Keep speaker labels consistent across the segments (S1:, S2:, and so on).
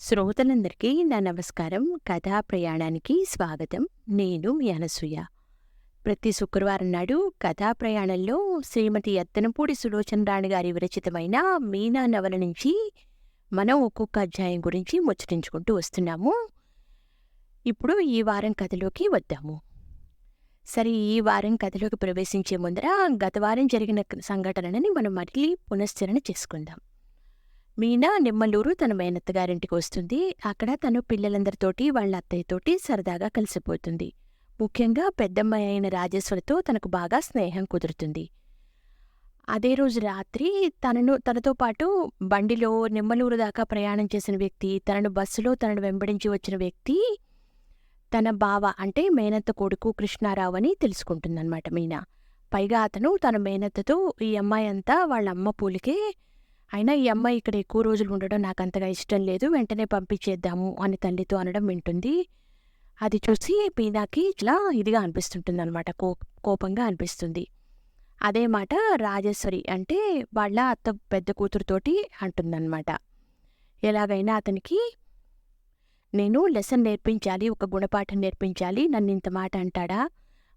S1: శ్రోతలందరికీ నా నమస్కారం. కథా ప్రయాణానికి స్వాగతం. నేను మీ అనసూయ. ప్రతి శుక్రవారం నాడు కథా ప్రయాణంలో శ్రీమతి ఎత్తనపూడి సులోచన రాణి గారి విరచితమైన మీనా నవల నుంచి మనం ఒక్కొక్క అధ్యాయం గురించి ముచ్చటించుకుంటూ వస్తున్నాము. ఇప్పుడు ఈ వారం కథలోకి వద్దాము. సరే ఈ వారం కథలోకి ప్రవేశించే ముందర గత వారం జరిగిన సంఘటనని మనం మళ్ళీ పునశ్చరణ చేసుకుందాం. మీనా నిమ్మలూరు తన మేనత్తగారింటికి వస్తుంది. అక్కడ తను పిల్లలందరితోటి వాళ్ళ అత్తయ్యతోటి సరదాగా కలిసిపోతుంది. ముఖ్యంగా పెద్దమ్మాయి అయిన రాజేశ్వరితో తనకు బాగా స్నేహం కుదురుతుంది. అదే రోజు రాత్రి తనను తనతో పాటు బండిలో నిమ్మలూరు దాకా ప్రయాణం చేసిన వ్యక్తి తనను బస్సులో తనను వెంబడించి వచ్చిన వ్యక్తి తన బావ అంటే మేనత్త కొడుకు కృష్ణారావు అని తెలుసుకుంటుందన్నమాట మీనా. పైగా అతను తన మేనత్తతో ఈ అమ్మాయి అంతా వాళ్ళ అమ్మ పూలికే అయినా ఈ అమ్మాయి ఇక్కడ ఎక్కువ రోజులు ఉండడం నాకు అంతగా ఇష్టం లేదు వెంటనే పంపించేద్దాము అని తల్లితో అనడం వింటుంది. అది చూసి మీనాకి ఇట్లా ఇదిగా అనిపిస్తుంటుంది అనమాట కో కోపంగా అనిపిస్తుంది. అదే మాట రాజేశ్వరి అంటే వాళ్ళ అత్త పెద్ద కూతురుతోటి అంటుందన్నమాట. ఎలాగైనా అతనికి నేను లెసన్ నేర్పించాలి ఒక గుణపాఠం నేర్పించాలి నన్ను ఇంత మాట అంటాడా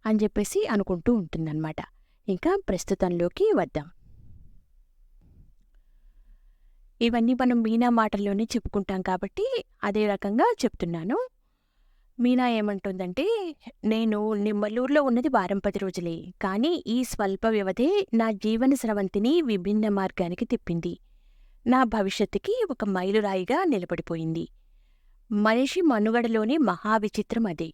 S1: అని చెప్పేసి అనుకుంటూ ఉంటుందన్నమాట. ఇంకా ప్రస్తుతంలోకి వద్దాం. ఇవన్నీ మనం మీనా మాటల్లోనే చెప్పుకుంటాం కాబట్టి అదే రకంగా చెప్తున్నాను. మీనా ఏమంటుందంటే నేను నిమ్మలూరులో ఉన్నది వారం పది రోజులే కానీ ఈ స్వల్ప వ్యవధే నా జీవన స్రవంతిని విభిన్న మార్గానికి తిప్పింది. నా భవిష్యత్తుకి ఒక మైలురాయిగా నిలబడిపోయింది. మనిషి మనుగడలోని మహావిచిత్రం అదే.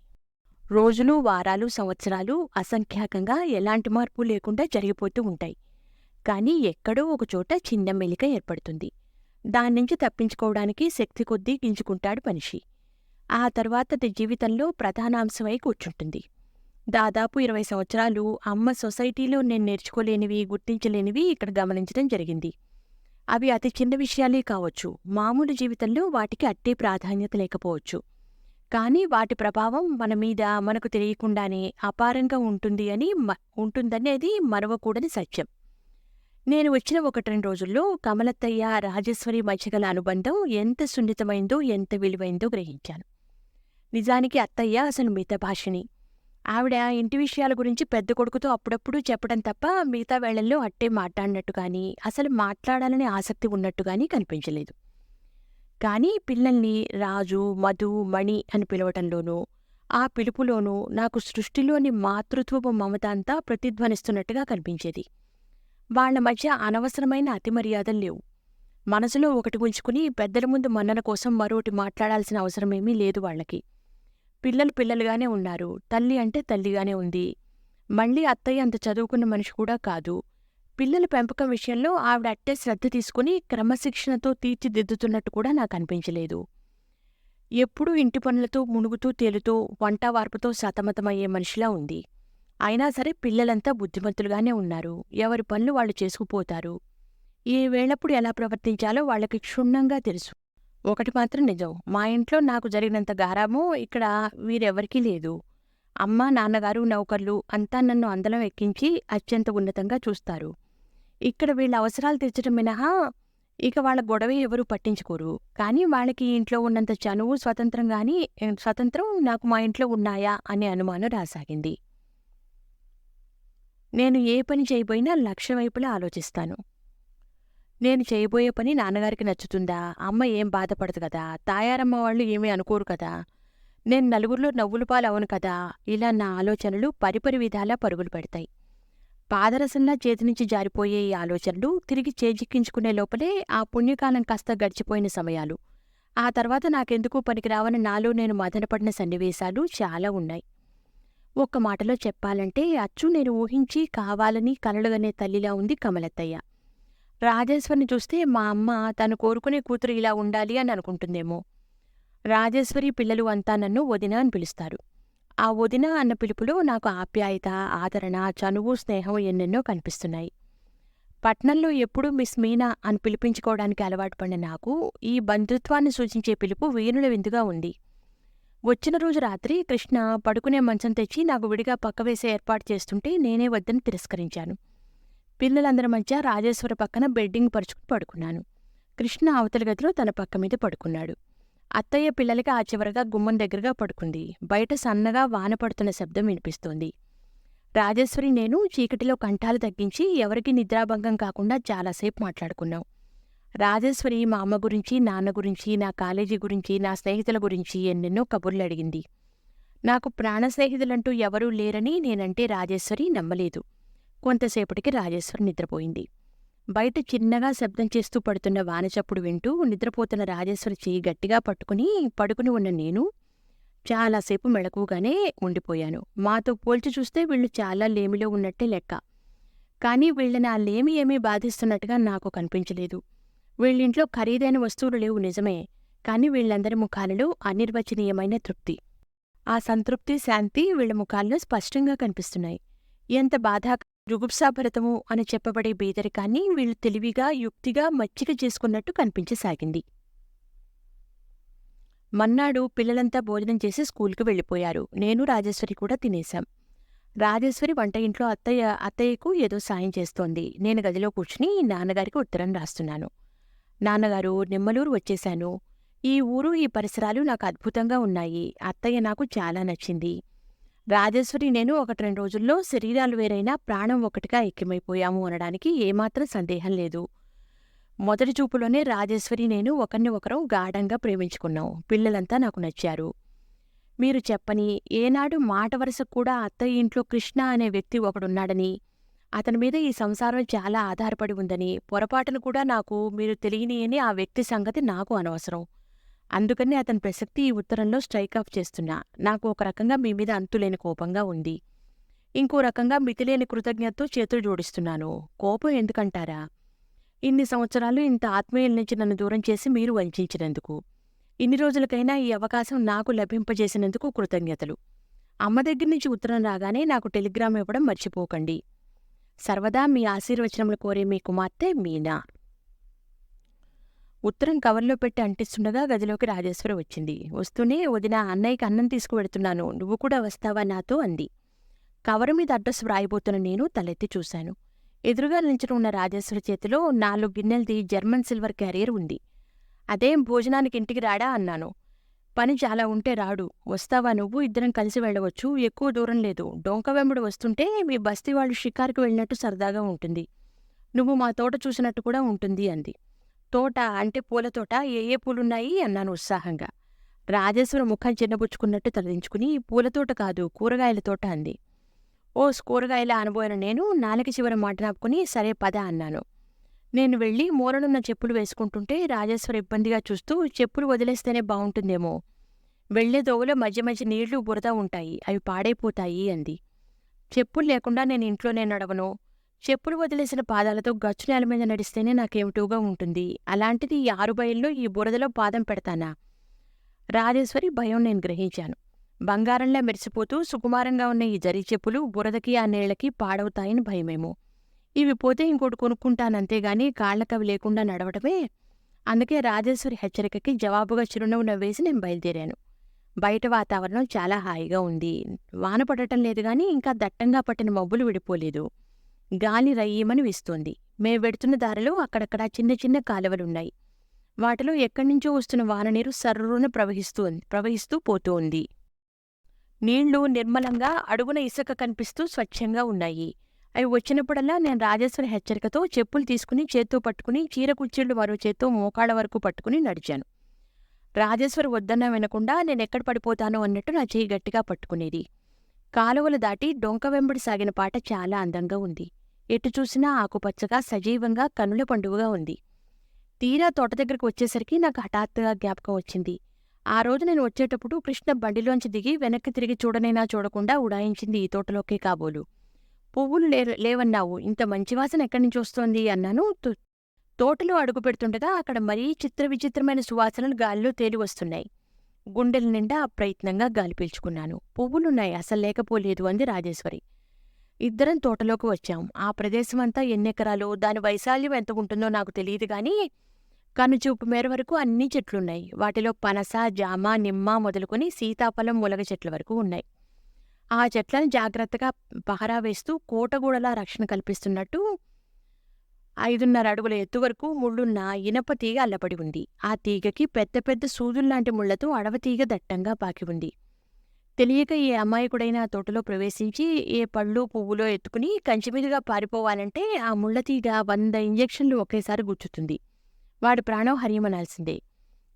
S1: రోజులు వారాలు సంవత్సరాలు అసంఖ్యాకంగా ఎలాంటి మార్పు లేకుండా జరిగిపోతూ ఉంటాయి. కానీ ఎక్కడో ఒకచోట చిన్న మెలిక ఏర్పడుతుంది. దాన్నించి తప్పించుకోవడానికి శక్తి కొద్దీ గింజుకుంటాడు మనిషి. ఆ తర్వాత అది జీవితంలో ప్రధానాంశమై కూర్చుంటుంది. దాదాపు ఇరవై సంవత్సరాలు అమ్మ సొసైటీలో నేను నేర్చుకోలేనివి గుర్తించలేనివి ఇక్కడ గమనించడం జరిగింది. అవి అతి చిన్న విషయాలే కావచ్చు మామూలు జీవితంలో వాటికి అట్టే ప్రాధాన్యత లేకపోవచ్చు. కానీ వాటి ప్రభావం మన మీద మనకు తెలియకుండానే అపారంగా ఉంటుంది అని ఉంటుందనేది మరవకూడని సత్యం. నేను వచ్చిన ఒకటి రెండు రోజుల్లో కమలత్తయ్య రాజేశ్వరి మధ్య గల అనుబంధం ఎంత సున్నితమైందో ఎంత విలువైందో గ్రహించాను. నిజానికి అత్తయ్య అసలు మితభాషిణి ఆవిడ ఇంటి విషయాల గురించి పెద్ద కొడుకుతో అప్పుడప్పుడు చెప్పడం తప్ప మిగతా వేళల్లో అట్టే మాట్లాడినట్టు కానీ అసలు మాట్లాడాలనే ఆసక్తి ఉన్నట్టు కానీ కనిపించలేదు. కానీ పిల్లల్ని రాజు మధు మణి అని పిలవటంలోనూ ఆ పిలుపులోనూ నాకు సృష్టిలోని మాతృత్వపు మమత అంతా ప్రతిధ్వనిస్తున్నట్టుగా కనిపించేది. వాళ్ళ మధ్య అనవసరమైన అతిమర్యాదలు లేవు. మనసులో ఒకటి ఉంచుకుని పెద్దల ముందు మన్నన కోసం మరోటి మాట్లాడాల్సిన అవసరమేమీ లేదు వాళ్ళకి. పిల్లలు పిల్లలుగానే ఉన్నారు. తల్లి అంటే తల్లిగానే ఉంది. మళ్ళీ అత్తయ్య అంత చదువుకున్న మనిషి కూడా కాదు. పిల్లల పెంపకం విషయంలో ఆవిడ అట్టే శ్రద్ధ తీసుకుని క్రమశిక్షణతో తీర్చిదిద్దుతున్నట్టు కూడా నాకు అనిపించలేదు. ఎప్పుడూ ఇంటి పనులతో మునుగుతూ తేలుతూ వంట వార్పుతో సతమతమయ్యే మనిషిలా ఉంది. అయినా సరే పిల్లలంతా బుద్ధిమంతులుగానే ఉన్నారు. ఎవరి పనులు వాళ్ళు చేసుకుపోతారు. ఏ వేళప్పుడు ఎలా ప్రవర్తించాలో వాళ్ళకి క్షుణ్ణంగా తెలుసు. ఒకటి మాత్రం నిజం. మా ఇంట్లో నాకు జరిగినంత గారాము ఇక్కడ వీరెవరికీ లేదు. అమ్మ నాన్నగారు నౌకర్లు అంతా నన్ను అందలం ఎక్కించి అత్యంత ఉన్నతంగా చూస్తారు. ఇక్కడ వీళ్ళ అవసరాలు తీర్చడం మినహా ఇక వాళ్ళ గొడవ ఎవరూ పట్టించుకోరు. కానీ వాళ్ళకి ఇంట్లో ఉన్నంత చనువు స్వతంత్రం కానీ స్వతంత్రం నాకు మా ఇంట్లో ఉన్నాయా అనే అనుమానం రాసాగింది. నేను ఏ పని చేయబోయినా లక్ష్యం వైపులా ఆలోచిస్తాను. నేను చేయబోయే పని నాన్నగారికి నచ్చుతుందా? అమ్మ ఏం బాధపడదు కదా? తాయారమ్మ వాళ్ళు ఏమీ అనుకోరు కదా? నేను నలుగురిలో నవ్వులు పాలు అవును కదా? ఇలా నా ఆలోచనలు పరిపరి విధాలా పరుగులు పెడతాయి. పాదరసంలా చేతి నుంచి జారిపోయే ఈ ఆలోచనలు తిరిగి చేజిక్కించుకునే లోపలే ఆ పుణ్యకాలం కాస్త గడిచిపోయిన సమయాలు. ఆ తర్వాత నాకెందుకు పనికిరావని నాలో నేను మదనపడిన సన్నివేశాలు చాలా ఉన్నాయి. ఒక్క మాటలో చెప్పాలంటే అచ్చు నేను ఊహించి కావాలని కలలుగనే తల్లిలా ఉంది కమలత్తయ్య. రాజేశ్వరిని చూస్తే మా అమ్మ తను కోరుకునే కూతురు ఇలా ఉండాలి అని అనుకుంటుందేమో. రాజేశ్వరి పిల్లలు అంతా నన్ను వదిన అని పిలుస్తారు. ఆ వదిన అన్న పిలుపులో నాకు ఆప్యాయత ఆదరణ చనువు స్నేహం ఎన్నెన్నో కనిపిస్తున్నాయి. పట్నంలో ఎప్పుడూ మిస్ మీనా అని పిలిపించుకోవడానికి అలవాటు పడిన నాకు ఈ బంధుత్వాన్ని సూచించే పిలుపు వీరుల విందుగా ఉంది. వచ్చిన రోజు రాత్రి కృష్ణ పడుకునే మంచం తెచ్చి నాకు విడిగా పక్కవేసే ఏర్పాటు చేస్తుంటే నేనే వద్దని తిరస్కరించాను. పిల్లలందరి మధ్య రాజేశ్వర పక్కన బెడ్డింగ్ పరుచుకుని పడుకున్నాను. కృష్ణ అవతల గదిలో తన పక్క మీద పడుకున్నాడు. అత్తయ్య పిల్లలకి ఆ చివరగా గుమ్మం దగ్గరగా పడుకుంది. బయట సన్నగా వాన పడుతున్న శబ్దం వినిపిస్తోంది. రాజేశ్వరి నేను చీకటిలో కంఠాలు తగ్గించి ఎవరికి నిద్రాభంగం కాకుండా చాలాసేపు మాట్లాడుకున్నాం. రాజేశ్వరి మా అమ్మ గురించి నాన్న గురించి నా కాలేజీ గురించి నా స్నేహితుల గురించి ఎన్నెన్నో కబుర్లు అడిగింది. నాకు ప్రాణ స్నేహితులంటూ ఎవరూ లేరని నేనంటే రాజేశ్వరి నమ్మలేదు. కొంతసేపటికి రాజేశ్వరి నిద్రపోయింది. బయట చిన్నగా శబ్దం చేస్తూ పడుతున్న వానచప్పుడు వింటూ నిద్రపోతున్న రాజేశ్వరి చేయి గట్టిగా పట్టుకుని పడుకుని ఉన్న నేను చాలాసేపు మెళకుగానే ఉండిపోయాను. మాతో పోల్చి చూస్తే వీళ్ళు చాలా లేమిలో ఉన్నట్టే లెక్క. కానీ వీళ్ళని ఆ లేమి ఏమీ బాధిస్తున్నట్టుగా నాకు కనిపించలేదు. వీళ్ళింట్లో ఖరీదైన వస్తువులు లేవు నిజమే కాని వీళ్ళందరి ముఖాలలో అనిర్వచనీయమైన తృప్తి. ఆ సంతృప్తి శాంతి వీళ్ళ ముఖాల్లో స్పష్టంగా కనిపిస్తున్నాయి. ఎంత బాధ జుగుప్సాభరితము అని చెప్పబడే బీదరికాన్ని వీళ్ళు తెలివిగా యుక్తిగా మచ్చిక చేసుకున్నట్టు కనిపించసాగింది. మన్నాడు పిల్లలంతా భోజనం చేసి స్కూల్కి వెళ్ళిపోయారు. నేను రాజేశ్వరి కూడా తినేశాం. రాజేశ్వరి వంట ఇంట్లో అత్తయ్య అత్తయ్యకు ఏదో సాయం చేస్తోంది. నేను గదిలో కూర్చుని నాన్నగారికి ఉత్తరం రాస్తున్నాను. నాన్నగారు నిమ్మలూరు వచ్చేశాను. ఈ ఊరు ఈ పరిసరాలు నాకు అద్భుతంగా ఉన్నాయి. అత్తయ్య నాకు చాలా నచ్చింది. రాజేశ్వరి నేను ఒకటి రెండు రోజుల్లో శరీరాలు వేరైనా ప్రాణం ఒకటిగా ఐక్యమైపోయాము అనడానికి ఏమాత్రం సందేహం లేదు. మొదటి చూపులోనే రాజేశ్వరి నేను ఒకరిని ఒకరం గాఢంగా ప్రేమించుకున్నాం. పిల్లలంతా నాకు నచ్చారు. మీరు చెప్పని ఏనాడు మాట వరుసకు కూడా అత్తయ్య ఇంట్లో కృష్ణ అనే వ్యక్తి ఒకడున్నాడని అతని మీద ఈ సంసారం చాలా ఆధారపడి ఉందని పొరపాటును కూడా నాకు మీరు తెలియని అని ఆ వ్యక్తి సంగతి నాకు అనవసరం. అందుకని అతని ప్రసక్తి ఈ ఉత్తరంలో స్ట్రైక్ ఆఫ్ చేస్తున్నా. నాకు ఒక రకంగా మీ మీద అంతులేని కోపంగా ఉంది. ఇంకో రకంగా మితిలేని కృతజ్ఞతతో చేతులు జోడిస్తున్నాను. కోపం ఎందుకంటారా? ఇన్ని సంవత్సరాలు ఇంత ఆత్మీయుల నుంచి నన్ను దూరం చేసి మీరు వంచినందుకు. ఇన్ని రోజులకైనా ఈ అవకాశం నాకు లభింపజేసినందుకు కృతజ్ఞతలు. అమ్మ దగ్గర నుంచి ఉత్తరం రాగానే నాకు టెలిగ్రామ్ ఇవ్వడం మర్చిపోకండి. సర్వదా మీ ఆశీర్వచనములు కోరే మీ కుమార్తె మీనా. ఉత్తరం కవర్లో పెట్టి అంటిస్తుండగా గదిలోకి రాజేశ్వరి వచ్చింది. వస్తూనే వదిన అన్నయ్యకి అన్నం తీసుకువెడుతున్నాను నువ్వు కూడా వస్తావా నాతో? అంది. కవర్ మీద అడ్రస్ వ్రాయబోతున్న నేను తలెత్తి చూశాను. ఎదురుగా నిల్చుని ఉన్న రాజేశ్వరి చేతిలో నాలుగు గిన్నెలది జర్మన్ సిల్వర్ క్యారియర్ ఉంది. అదేం భోజనానికి ఇంటికి రాడా? అన్నాను. పని చాలా ఉంటే రాడు. వస్తావా నువ్వు? ఇద్దరం కలిసి వెళ్ళవచ్చు. ఎక్కువ దూరం లేదు. డొంక వెంబడి వస్తుంటే మీ బస్తీ వాళ్ళు షికారుకు వెళ్ళినట్టు సరదాగా ఉంటుంది. నువ్వు మా తోట చూసినట్టు కూడా ఉంటుంది అంది. తోట అంటే పూల తోట? ఏ ఏ పూలున్నాయి? అన్నాను ఉత్సాహంగా. రాజేశ్వర ముఖం చిన్నబుచ్చుకున్నట్టు తలదించుకుని పూలతోట కాదు కూరగాయల తోట అంది. ఓ కూరగాయల అనుభవం నేను నాలుక చివర మాట నాపుకుని సరే పద అన్నాను. నేను వెళ్ళి మూలనున్న చెప్పులు వేసుకుంటుంటే రాజేశ్వర్ ఇబ్బందిగా చూస్తూ చెప్పులు వదిలేస్తేనే బాగుంటుందేమో వెళ్ళే దోవలో మధ్య మధ్య నీళ్ళు బురద ఉంటాయి అవి పాడైపోతాయి అంది. చెప్పులు లేకుండా నేను ఇంట్లోనే నడవను. చెప్పులు వదిలేసిన పాదాలతో గచ్చు నేల మీద నడిస్తేనే నాకేమిటోగా ఉంటుంది. అలాంటిది ఈ ఆరు బయల్లో ఈ బురదలో పాదం పెడతానా? రాజేశ్వరి భయం నేను గ్రహించాను. బంగారంలా మెరిసిపోతూ సుకుమారంగా ఉన్న ఈ జరీ చెప్పులు బురదకి ఆ నీళ్ళకి పాడవుతాయని భయమేమో. ఇవి పోతే ఇంకోటి కొనుక్కుంటానంతేగాని కాళ్ళకవి లేకుండా నడవటమే. అందుకే రాజేశ్వరి హెచ్చరికకి జవాబుగా చిరునవ్వు నవ్వేసి నేను బయలుదేరాను. బయట వాతావరణం చాలా హాయిగా ఉంది. వాన పడటం లేదు కానీ ఇంకా దట్టంగా పట్టిన మబ్బులు విడిపోలేదు. గాలి రయ్యమని వీస్తోంది. మేము వెడుతున్న దారిలో అక్కడక్కడ చిన్న చిన్న కాలువలున్నాయి. వాటిలో ఎక్కడ్నుంచో వస్తున్న వాననీరు సర్రున ప్రవహిస్తూ ప్రవహిస్తూ పోతూ ఉంది. నీళ్ళు నిర్మలంగా అడుగున ఇసుక కనిపిస్తూ స్వచ్ఛంగా ఉన్నాయి. అవి వచ్చినప్పుడల్లా నేను రాజేశ్వరి హెచ్చరికతో చెప్పులు తీసుకుని చేత్తో పట్టుకుని చీర కుర్చీళ్ళు మరో చేత్తో మోకాళ్ళ వరకు పట్టుకుని నడిచాను. రాజేశ్వరి వద్దన్నా వినకుండా నేనెక్కడ పడిపోతానో అన్నట్టు నా చేయి గట్టిగా పట్టుకునేది. కాలువలు దాటి డొంక వెంబడి సాగిన పాట చాలా అందంగా ఉంది. ఎటు చూసినా ఆకుపచ్చగా సజీవంగా కనుల పండుగగా ఉంది. తీరా తోట దగ్గరకు వచ్చేసరికి నాకు హఠాత్తుగా జ్ఞాపకం వచ్చింది. ఆ రోజు నేను వచ్చేటప్పుడు కృష్ణ బండిలోంచి దిగి వెనక్కి తిరిగి చూడనైనా చూడకుండా ఉడాయించింది ఈ తోటలోకే కాబోలు. పువ్వులు లే లేవన్నావు. ఇంత మంచి వాసన ఎక్కడి నుంచి వస్తోంది అన్నాను. తోటలో అడుగు పెడుతుండగా అక్కడ మరీ చిత్ర విచిత్రమైన సువాసనలు గాలిలో తేలి వస్తున్నాయి. గుండెల నిండా అప్రయత్నంగా గాలి పీల్చుకున్నాను. పువ్వులున్నాయి అసలు లేకపోలేదు అంది రాజేశ్వరి. ఇద్దరం తోటలోకి వచ్చాం. ఆ ప్రదేశమంతా ఎన్నెకరాలు దాని వైశాల్యం ఎంత ఉంటుందో నాకు తెలియదు కానీ కనుచూపు మేర వరకు అన్ని చెట్లున్నాయి. వాటిలో పనస జామ నిమ్మ మొదలుకొని సీతాఫలం ములగ చెట్ల వరకు ఉన్నాయి. ఆ చెట్లను జాగ్రత్తగా పహరా వేస్తూ కోటగూడలా రక్షణ కల్పిస్తున్నట్టు ఐదున్నర అడుగుల ఎత్తు వరకు ముళ్ళున్న ఇనప తీగ అల్లబడి ఉంది. ఆ తీగకి పెద్ద పెద్ద సూదుల్లాంటి ముళ్ళతో అడవ తీగ దట్టంగా పాకి ఉంది. తెలియక ఏ అమ్మాయికుడైనా తోటలో ప్రవేశించి ఏ పళ్ళు పువ్వులో ఎత్తుకుని కంచిమీదుగా పారిపోవాలంటే ఆ ముళ్ళ తీగ వంద ఇంజెక్షన్లు ఒకేసారి గుచ్చుతుంది. వాడి ప్రాణం హరియమనాల్సిందే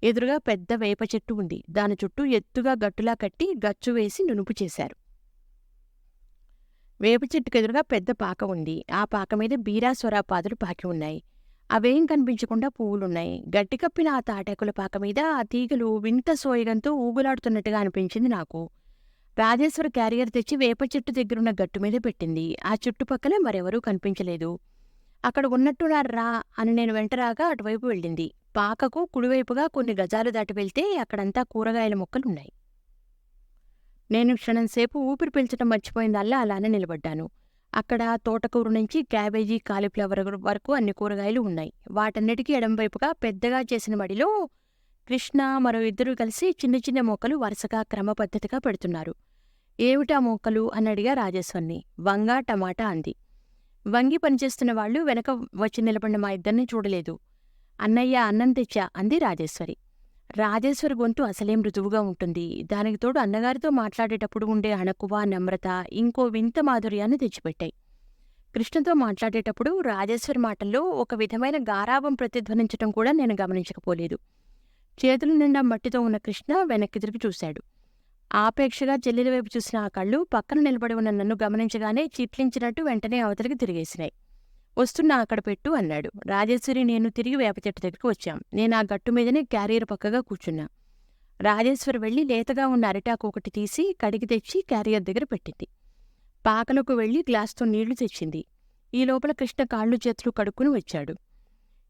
S1: ఎదురుగా పెద్ద వేప చెట్టు ఉంది. దాని చుట్టూ ఎత్తుగా గట్టులా కట్టి గచ్చు వేసి నునుపు చేశారు. వేప చెట్టుకు ఎదురుగా పెద్ద పాక ఉంది. ఆ పాక మీద బీరాస్వర పాదులు పాకి ఉన్నాయి. అవేం కనిపించకుండా పువ్వులున్నాయి. గట్టి కప్పిన ఆ తాటాకుల పాక మీద ఆ తీగలు వింత సోయగంతో ఊగులాడుతున్నట్టుగా అనిపించింది నాకు. రాజేశ్వర క్యారియర్ తెచ్చి వేప చెట్టు దగ్గరున్న గట్టు మీద పెట్టింది. ఆ చుట్టుపక్కల మరెవరూ కనిపించలేదు. అక్కడ ఉన్నట్టున్నారా అని నేను వెంటరాగా అటువైపు వెళ్ళింది. పాకకు కుడివైపుగా కొన్ని గజాలు దాటి వెళ్తే అక్కడంతా కూరగాయల మొక్కలున్నాయి. నేను క్షణంసేపు ఊపిరి పీల్చడం మర్చిపోయిందల్లా అలానే నిలబడ్డాను. అక్కడ తోటకూర నుంచి క్యాబేజీ కాలీఫ్లవర్ వరకు అన్ని కూరగాయలు ఉన్నాయి. వాటన్నిటికీ ఎడంవైపుగా పెద్దగా చేసిన మడిలో కృష్ణ మరో ఇద్దరు కలిసి చిన్న చిన్న మొక్కలు వరుసగా క్రమపద్ధతిగా పెడుతున్నారు. ఏమిటా మొక్కలు అని అడిగా రాజేశ్వర్ని. వంగ టమాటా అంది. వంగి పనిచేస్తున్న వాళ్ళు వెనక వచ్చి నిలబడిన మా ఇద్దరిని చూడలేదు. అన్నయ్య అన్నం తెచ్చా? అంది రాజేశ్వరి. రాజేశ్వరి గొంతు అసలేం మృదువుగా ఉంటుంది. దానికి తోడు అన్నగారితో మాట్లాడేటప్పుడు ఉండే అణకువ నమ్రత ఇంకో వింత మాధుర్యాన్ని తెచ్చిపెట్టాయి. కృష్ణతో మాట్లాడేటప్పుడు రాజేశ్వరి మాటల్లో ఒక విధమైన గారాభం ప్రతిధ్వనించటం కూడా నేను గమనించకపోలేదు. చేతుల నిండా మట్టితో ఉన్న కృష్ణ వెనక్కి తిరిగి చూశాడు. ఆపేక్షగా చెల్లెల వైపు చూసిన ఆ కళ్ళు పక్కన నిలబడి ఉన్న నన్ను గమనించగానే చిట్లించినట్టు వెంటనే అవతలికి తిరిగేసినాయి. వస్తున్నా అక్కడ పెట్టు అన్నాడు. రాజేశ్వరి నేను తిరిగి వేప చెట్టు దగ్గరికి వచ్చాం. నేను ఆ గట్టు మీదనే క్యారియర్ పక్కగా కూర్చున్నా. రాజేశ్వరి వెళ్ళి లేతగా ఉన్న అరిటాకు ఒకటి తీసి కడిగి తెచ్చి క్యారియర్ దగ్గర పెట్టింది. పాకలకు వెళ్ళి గ్లాస్తో నీళ్ళు తెచ్చింది. ఈ లోపల కృష్ణ కాళ్ళు చేతులు కడుక్కుని వచ్చాడు.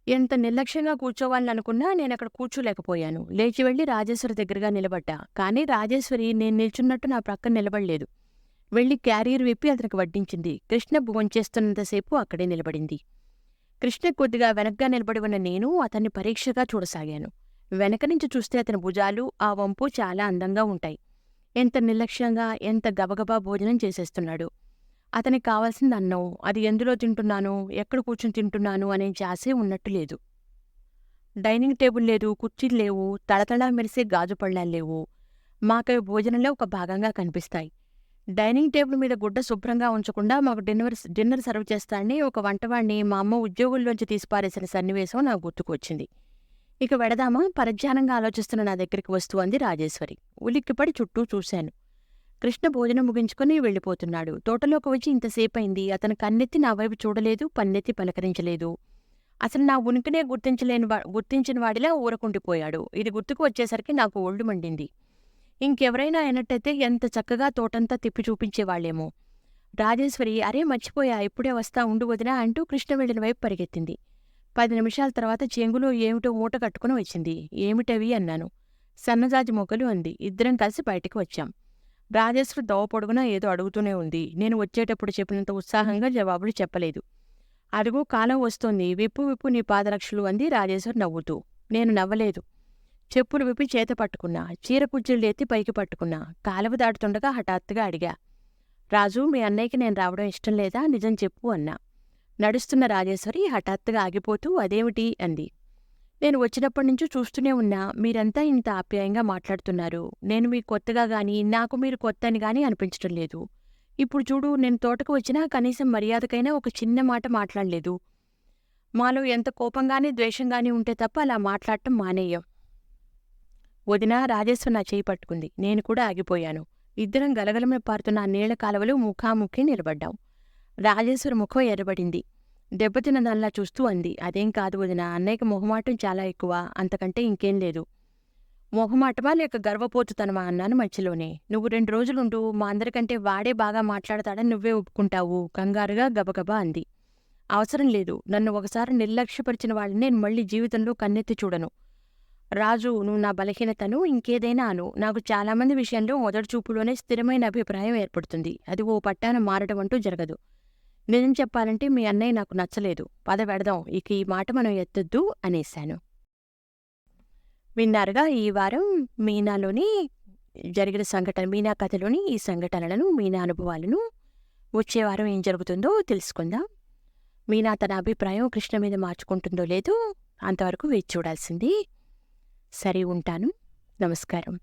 S1: ఎంత నిర్లక్ష్యంగా కూర్చోవాలని అనుకున్నా నేను అక్కడ కూర్చోలేకపోయాను. లేచి వెళ్ళి రాజేశ్వరి దగ్గరగా నిలబడ్డా. కానీ రాజేశ్వరి నేను నిల్చున్నట్టు నా ప్రక్కన నిలబడలేదు. వెళ్ళి క్యారియర్ విప్పి అతనికి వడ్డించింది. కృష్ణ భువంచేస్తున్నంతసేపు అక్కడే నిలబడింది. కృష్ణ కొద్దిగా వెనక్గా నిలబడి ఉన్న నేను అతన్ని పరీక్షగా చూడసాగాను. వెనక నుంచి చూస్తే అతని భుజాలు ఆ వంపు చాలా అందంగా ఉంటాయి. ఎంత నిర్లక్ష్యంగా ఎంత గబగబా భోజనం చేసేస్తున్నాడు. అతనికి కావాల్సింది అన్నం. అది ఎందులో తింటున్నాను? ఎక్కడ కూర్చుని తింటున్నాను? అనే జాసే ఉన్నట్టు లేదు. డైనింగ్ టేబుల్ లేదు కుర్చీలు లేవు తడతడా మెరిసే గాజు పళ్ళాలు లేవు. మాకవి భోజనంలో ఒక భాగంగా కనిపిస్తాయి. డైనింగ్ టేబుల్ మీద గుడ్డ శుభ్రంగా ఉంచకుండా మాకు డిన్నర్ డిన్నర్ సర్వ్ చేస్తానని ఒక వంటవాణ్ణి మా అమ్మ ఉద్యోగుల్లోంచి తీసిపారేసిన సన్నివేశం నాకు గుర్తుకొచ్చింది ఇక వెడదామా? పరధ్యానంగా ఆలోచిస్తున్న నా దగ్గరికి వస్తూ అంది రాజేశ్వరి. ఉలిక్కిపడి చుట్టూ చూశాను. కృష్ణ భోజనం ముగించుకుని వెళ్ళిపోతున్నాడు. తోటలోకి వచ్చి ఇంతసేపయింది. అతను కన్నెత్తి నా వైపు చూడలేదు పన్నెత్తి పలకరించలేదు. అసలు నా ఉనికినే గుర్తించలేని గుర్తించిన వాడిలా ఊరకుండిపోయాడు. ఇది గుర్తుకు వచ్చేసరికి నాకు ఒళ్ళు మండింది. ఇంకెవరైనా అయినట్టయితే ఎంత చక్కగా తోటంతా తిప్పి చూపించేవాళ్ళేమో రాజేశ్వరి అరే మర్చిపోయా ఇప్పుడే వస్తా ఉండు వదినా అంటూ కృష్ణ వెళ్ళిన వైపు పరిగెత్తింది. పది నిమిషాల తర్వాత చెంగులో ఏమిటో మూట కట్టుకుని వచ్చింది. ఏమిటవి? అన్నాను. సన్నజాజి మొగ్గలు అంది. ఇద్దరం కలిసి బయటికి వచ్చాం. రాజేశ్వరి దోవ పొడుగునా ఏదో అడుగుతూనే ఉంది. నేను వచ్చేటప్పుడు చెప్పినంత ఉత్సాహంగా జవాబులు చెప్పలేదు. అడుగు కాలం వస్తోంది. విప్పు విప్పు నీ పాదరక్షలు అంది రాజేశ్వరి నవ్వుతూ. నేను నవ్వలేదు. చెప్పులు విప్పి చేత పట్టుకున్నా చీర కుర్చీలు ఎత్తి పైకి పట్టుకున్నా కాలువ దాటుతుండగా హఠాత్తుగా అడిగా రాజు మీ అన్నయ్యకి నేను రావడం ఇష్టం లేదా? నిజం చెప్పు అన్నా. నడుస్తున్న రాజేశ్వరి హఠాత్తుగా ఆగిపోతూ అదేమిటి? అంది. నేను వచ్చినప్పటి నుంచి చూస్తూనే ఉన్నా మీరంతా ఇంత ఆప్యాయంగా మాట్లాడుతున్నారు. నేను మీ కొత్తగా గాని నాకు మీరు కొత్త అని గాని అనిపించడం లేదు. ఇప్పుడు చూడు నేను తోటకు వచ్చినా కనీసం మర్యాదకైనా ఒక చిన్న మాట మాట్లాడలేదు. మాలో ఎంత కోపంగాని ద్వేషంగాని ఉంటే తప్ప అలా మాట్లాడటం మానేయం. వదిన రాజేశ్వర్ నా చేయి పట్టుకుంది. నేను కూడా ఆగిపోయాను. ఇద్దరం గలగలమే పారుతున్న ఆ నీళ్ళ కాలువలు ముఖాముఖి నిలబడ్డాం. రాజేశ్వర ముఖం ఎర్రబడింది. దెబ్బతిన్న దానిలా చూస్తూ అంది. అదేం కాదు వదిన అన్నయ్యకి మొహమాటం చాలా ఎక్కువ. అంతకంటే ఇంకేం లేదు. మొహమాటమా లేక గర్వపోతుతనమా? అన్నాను మధ్యలోనే. నువ్వు రెండు రోజులుండు మా అందరికంటే వాడే బాగా మాట్లాడతాడని నువ్వే ఒప్పుకుంటావు కంగారుగా గబగబా అంది. అవసరం లేదు. నన్ను ఒకసారి నిర్లక్ష్యపరిచిన వాళ్ళని నేను మళ్ళీ జీవితంలో కన్నెత్తి చూడను. రాజు నువ్వు నా బలహీనతను ఇంకేదైనా అను. నాకు చాలామంది విషయంలో మొదటి చూపులోనే స్థిరమైన అభిప్రాయం ఏర్పడుతుంది. అది ఓ పట్టాన మారడం అంటూ జరగదు. నిజం చెప్పాలంటే మీ అన్నయ్య నాకు నచ్చలేదు. పద పెడదాం ఇక ఈ మాట మనం ఎత్తొద్దు అనేశాను. విన్నారుగా ఈ వారం మీనాలోని జరిగిన సంఘటన మీనా కథలోని ఈ సంఘటనలను మీనా అనుభవాలను వచ్చే వారం ఏం జరుగుతుందో తెలుసుకుందాం. మీనా తన అభిప్రాయం కృష్ణ మీద మార్చుకుంటుందో లేదో అంతవరకు వేచి చూడాల్సింది. సరే ఉంటాను. నమస్కారం.